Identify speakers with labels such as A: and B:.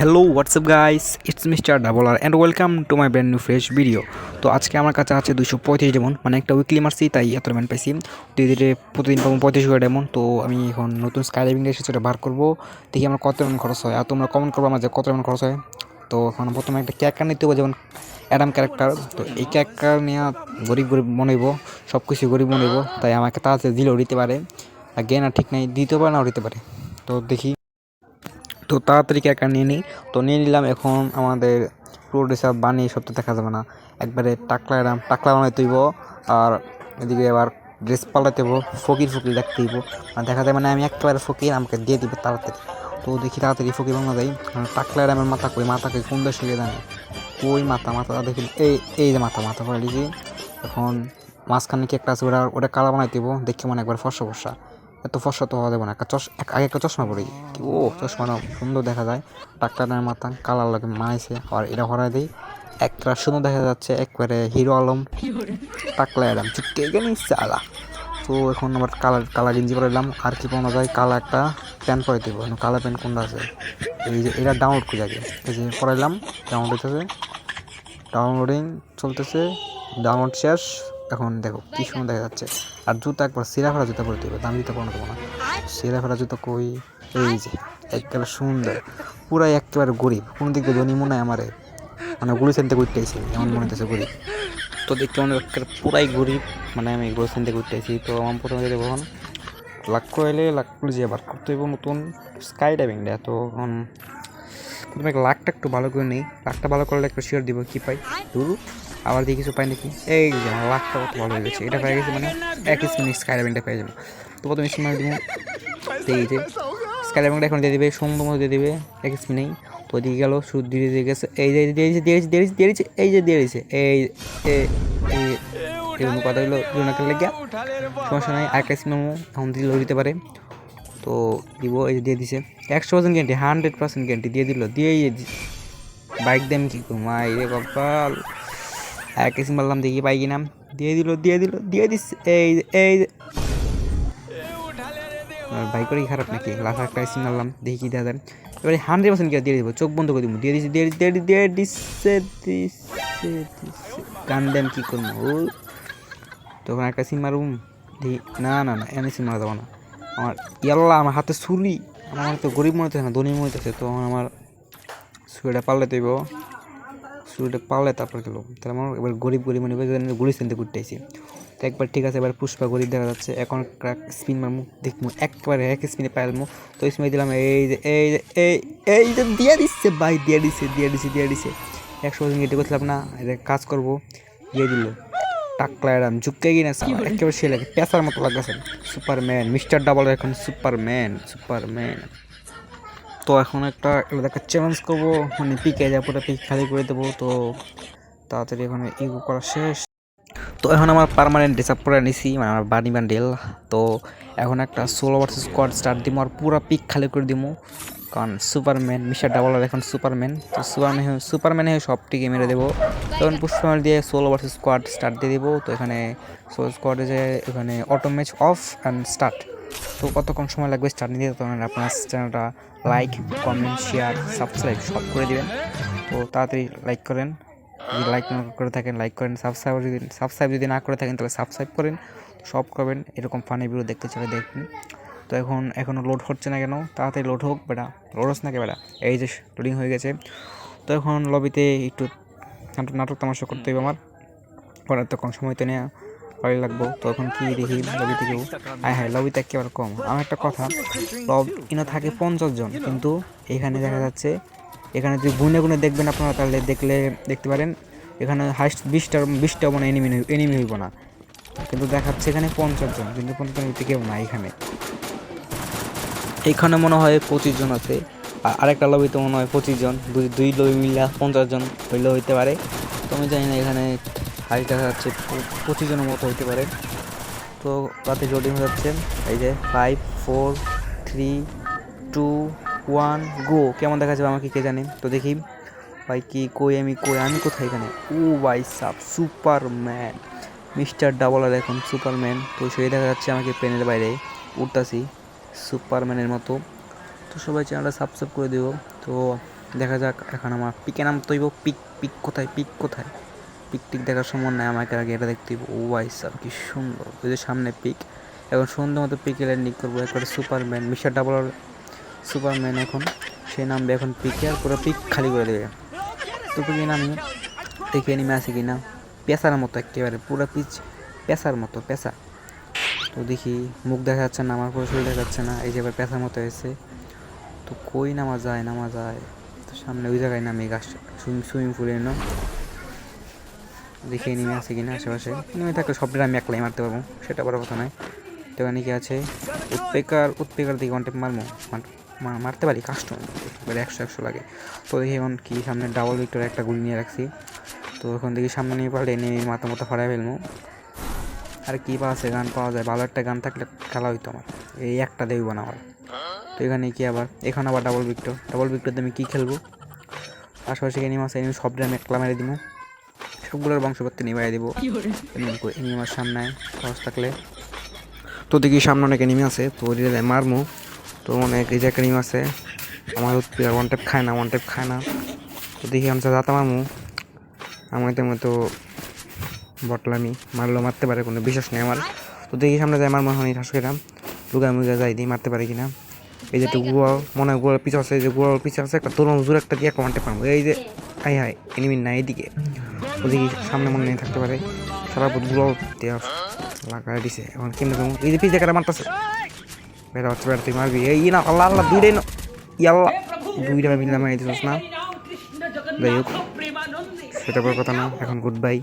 A: Hello WhatsApp guys it's mister ডাবলার and welcome to my brand new fresh video তো আজকে আমার কাছে আছে দুশো পঁয়ত্রিশ ডেমন মানে একটা উইকলি মারছি, তাই এত ডেমন পাইছি। ধীরে ধীরে প্রতিদিন পাবো পঁয়ত্রিশ করে ডেমন তো আমি এখন নতুন স্কাই ডাইভিং এসে সেটা বার করব। দেখি আমার কত ডেমন খরচ হয়। আর তোমরা কমেন্ট করব আমার যে কত ডেমন খরচ হয়। তো এখন প্রথমে একটা ক্যারেক্টার নিতে হবে, যেমন অ্যাডাম ক্যারেক্টার তো এই ক্যারেক্টার নিয়ে গরিব গরিব মনে সব কিছু গরিব মনে হইব। তাই আমাকে তাড়াতাড়ি দিলেও দিতে পারে। আর জ্ঞান ঠিক নাই দিতে পারে, নাও দিতে পারে। তো দেখি। তো তাড়াতাড়ি ক্যাকার নিয়ে নিই। তো নিয়ে নিলাম, এখন আমাদের প্রোডিউসার বানিয়ে সত্যি দেখা যাবে না। একবারে টাকলা এরাম, টাকলা বানাইতে হইব আর এদিকে আবার ড্রেস পাল্টাতে হইব, ফকির ফকির দেখতে হইব। আর দেখা যায় মানে আমি একেবারে ফকির, আমাকে দিয়ে দিবে তাড়াতাড়ি। তো দেখি তাড়াতাড়ি ফকির বানা কারণ টাকলা এরামের মাথা কই মাথাকে কোন দেশে জানে। কই মাথা মাথা দেখি, এই এই যে মাথা মাথা পড়ে দিয়েছি এখন মাঝখানে কি একটা আছে ওটা ওটা কালা বানাইতে হইব, দেখি মানে একবার ফর্সা ফর্সা। এত ফর্সা তো হওয়া যাবে না। একটা চশ, এক- আগে একটা চশমা পরি। কি, ও, চশমা না সুন্দর দেখা যায়। ডাক্তারের মাথা কালার লাগে মানাইছে। আর এটা হরাই দিই, একটা সুন্দর দেখা যাচ্ছে, একবারে হিরো আলম। টাকলা এলাম চুটকে গেলি চালা তো এখন আবার কালার কালার গেঞ্জি পরাইলাম আর কি পাওয়া যায়, কালা একটা প্যান্ট পরে দিব। কালা প্যান্ট কোনটা আছে? এই যে, এটা ডাউনলোড করে আগে। এই যে পরাইলাম ডাউনলোড হইতেছে। ডাউনলোডিং চলতেছে ডাউনলোড শেষ। এখন দেখো, কি সুন্দর দেখা যাচ্ছে। আর জুতা একবার সিরা ফেরা জুতা পরে দেবে দামি জুতা পরে দেবো না সিরা ফেরা জুতা কই? এই যে, একেবারে সুন্দর। পুরাই একেবারে গরিব। কোনো দিক দিয়ে মনে হয় আমারে। মানে গুলি সেনতে করতেছি এমন মনে হচ্ছে গরিব। তো দেখতে মনে পুরাই গরিব। মানে আমি গুলি সেনতে করতেছি তো আমার প্রথমে দেবো এখন লাখ এলে লাখ যে আবার করতে হইব নতুন স্কাই ডাইভিং দেয় তো এখন প্রথমে লাখটা একটু ভালো করে নেই। লাখটা ভালো করলে একটু শিওর দিব কি পাই। দূর। আবার দিয়ে কিছু পাই নাকি? এই যে আমার লাখটা কত ভালো হয়ে গেছে এটা পেয়ে গেছে মানে এক মিনিট স্কাই ডাইভিংটা পেয়ে যাব। তো প্রথমে স্মার্ট দিব এই যে স্কাই ডাইভিংটা এখন দিয়ে দিবে সুন্দর মতো দিয়ে দিবে এক নেই তো দিয়ে গেল শুধু দিয়ে দিয়ে গেছে। এই যে দিয়েছে দিয়েছে দিয়েছে দিয়েছে এই যে দিয়েছে এই এরকম কথা হলো জোনাকের লেগে। সমস্যা নাই আর একটা সিনেমা এখন দিলেও দিতে পারে। তো দিব এই যে দিয়ে দিছে। একশো percent guarantee hundred percent guarantee দিয়ে দিল দিয়েই বাইক দেম কি করব? মাই রে কপাল। এক কিসিম মারলাম দেখি পাই কিনা। দিয়ে দিল দিয়ে দিল, দিয়ে দিচ্ছে, এই এই বাইক করে খারাপ নাকি? লাস্ট একটা কিসিম মারলাম, দেখি কি যায়। এবারে হান্ড্রেড পার্সেন্ট দিয়ে দিব, চোখ বন্ধ করে দিব। দিয়ে দিচ্ছে, দিয়ে দিয়ে দিয়ে দিচ্ছে দিচ্ছে গান দেম কি করব? ও। তখন একটা সিম মারুম না না না এনে সিম মারা যাব না। আমার ইয়াল্লা আমার হাতে ছুরি। আমার তো গরিব মনে হচ্ছে না, ধনী মনে হচ্ছে তো আমার ছুরিটা পাল্লে দেব ছুরিটা পাল্লে তারপর গেল। তাহলে আমার এবার গরিব গরিব মানে গুলি চিনতে করতে আইছি। তো একবার ঠিক আছে এবার পুষ্পা গরিব দেখা যাচ্ছে। এখন স্পিন মারমু দেখব একবারে এক স্পিনে পাইলামু তো স্পিনে দিলাম এই যে এই যে এই এই যে দিয়ে দিচ্ছে ভাই দিয়ে দিচ্ছে দিয়ে দিচ্ছে দিয়ে দিচ্ছে একশো পার্সেন্ট গেটে করছিলাম না এটা কাজ করব দিয়ে দিল। টাকলা এরাম ঝুঁকে গিয়ে না একেবারে সে লাগে পেঁচার মতো লাগতেছে। সুপারম্যান মিস্টার ডাবল এখন সুপারম্যান সুপারম্যান তো এখন একটা একটা চ্যালেঞ্জ করব। মানে পিকে যা পুরো পিক খালি করে দেবো। তো তাড়াতাড়ি এখানে ইগো করা শেষ। তো এখন আমার পারমানেন্ট ডিসাপ করে নিছি মানে আমার বানি বান্ডেল তো এখন একটা ষোলো ভার্সেস স্কোয়াড স্টার্ট দিব আর পুরো পিক খালি করে দিব কারণ সুপারম্যান মিস্টার ডাবল এখন সুপারম্যান তো সুপারম্যান সুপারম্যান হয়ে সব টিকে মেরে দেবো। তখন পুষ্পমাল দিয়ে ষোলো ভার্সেস স্কোয়াড স্টার্ট দিয়ে দেবো। তো এখানে ষোলো স্কোয়াডে যে এখানে auto match off and start তো কত কম সময় লাগবে স্টার্ট নিতে তখন আপনার চ্যানেলটা লাইক কমেন্ট শেয়ার সাবস্ক্রাইব সব করে দিবেন। তো তাড়াতাড়ি লাইক করেন। যদি লাইক না করে থাকেন লাইক করেন। সাবস্ক্রাইব যদি সাবস্ক্রাইব যদি না করে থাকেন, তাহলে সাবস্ক্রাইব করেন। সব করবেন, এরকম ফানি ভিডিও দেখতে চলে দেখবেন। তো এখন এখনও লোড হচ্ছে না কেন? তাড়াতাড়ি লোড হোক, বেটা। লোড হচ্ছে না কে, বেটা? এই যে লোডিং হয়ে গেছে। তো এখন লবিতে একটু নাটক নাটক তামাশা করতে হবে আমার। পরে তো কম সময় তো নেওয়া ভালো লাগবো। তখন কি দেখি? লবিতে কেউ হ্যাঁ হ্যাঁ লবিতে একেবারে কম। আমার একটা কথা, লব ইনো থাকে পঞ্চাশ জন, কিন্তু এখানে দেখা যাচ্ছে, এখানে যদি গুনে গুনে দেখবেন আপনারা, তাহলে দেখলে দেখতে পারেন, এখানে হাইস্ট বিশটা বিশটা মানে এনিমি এনিমি হইব না। কিন্তু দেখাচ্ছে এখানে পঞ্চাশ জন, কিন্তু পঞ্চাশ কেউ না এখানে। এখানে মনে হয় পঁচিশ জন আছে। আর আরেকটা লবিতে মনে হয় পঁচিশ জন, দুই দুই লবি মিলে পঞ্চাশ জন হইলেও হইতে পারে। তো আমি জানি না এখানে হাই দেখা যাচ্ছে, প- পঁচিশ জনের মতো হইতে পারে। তো তাতে লোডিং হয়ে যাচ্ছে। এই যে five four three two one go কেমন দেখা যাবে আমাকে কে জানে? তো দেখি। ভাই, কি, কই, আমি কই, আমি কোথায় এখানে? ও ভাই সাব, সুপারম্যান। মিস্টার ডাবল আর এখন সুপারম্যান। তো সেই দেখা যাচ্ছে আমাকে পেনের বাইরে। উঠতাছি সুপারম্যানের মতো। তো সবাই চ্যানেলটা সাবস্ক্রাইব করে দিও। তো দেখা যাক, এখন আমার পিকে নাম তৈব পিক পিক কোথায় পিক কোথায়? পিক টিক দেখার সময় নাই আমাকে আগে এটা দেখতে হইব ও ভাই স্যার কি সুন্দর। ওই যে সামনে পিক, এখন সুন্দর মতো পিকে ল্যান্ডিং করব। একবারে সুপারম্যান, মিস্টার ডাবল সুপারম্যান এখন। সে নামবে এখন পিকে, আর পুরো পিক খালি করে দেবে। তো পিকে নামি, দেখে নেমে আছে কি না পেশার মতো একেবারে, পুরো পিচ পেশার মতো পেশা তো দেখি, মুখ দেখা যাচ্ছে না, আমার পুরো শরীর দেখা যাচ্ছে না। এই যে এবার পেশার মতো হয়েছে। তো কই নামা যায় নামা যায়। তো সামনে ওই জায়গায় নামি গাছ, সুইমিং পুলে এনো দেখে নেমে আছে কিনা আশেপাশে। নেমে থাকলে সবটা আমি একলাই মারতে পারব, সেটা বড় কথা নয়। তো এখানে কি আছে? উৎপেকার উৎপেকার দিকে অনেক মারবো? মারতে পারি? কাস্ট এবারে একশো একশো লাগে। তো দেখি এখন কি, সামনে ডাবল ভিক্টর একটা গুলি নিয়ে রাখছি। তো এখন দেখি সামনে নিয়ে পারলে এনে মাথা মতো ফাড়াই ফেলব। আর কি পাওয়া আছে? গান পাওয়া যায়। ভালো একটা গান থাকলে খেলা হইতো আমার। এই একটা দেখব না আমার তো এখানে কি আবার? এখানে আবার ডাবল ভিক্টর ডাবল ভিক্টর দিয়ে আমি কী খেলব? আশেপাশে এনিম আছে, এনিমি সব আমি একলা মেরে দিব। সবগুলোর বংশপত্তি নিবাই দিব। এনিমার সামনে সাহস থাকলে। তো দেখি সামনে অনেক এনিমি আছে তো ওই মারমু। তো অনেক একটা এনিমি আছে আমার ওয়ান টেপ খায় না ওয়ান টেপ খায় না। তো দেখি আমি যাতা মারমু। আমার তেমন তো বটলামি মারলেও মারতে পারে কোনো বিশ্বাস নেই আমার। তো দেখি সামনে যায় আমার মনে হয় খেলাম লুগা মুগা যাই দিই মারতে পারে কিনা। এই যে একটু গুয়া মনে হয় গুয়ার পিছু আছে এই যে গুয়ার পিছু আছে একটা তোর জোর একটা দিয়ে একটা মারতে পারব এই যে হাই হাই এনিমি না এইদিকে ও দেখি সামনে মনে নিয়ে থাকতে পারে। সারা বুধগুলো লাগাই দিছে। এখন কেমনে কেমন এই যে পিছে কারা মারতেছে। বেড়া হচ্ছে, বেড়া তুই মারবি। এই না, আল্লাহ আল্লাহ দুইটাই ইয়াল্লাহ দুইটা মিলে মারি দিছিস না? যাই হোক, সেটা বড় কথা না। এখন গুড বাই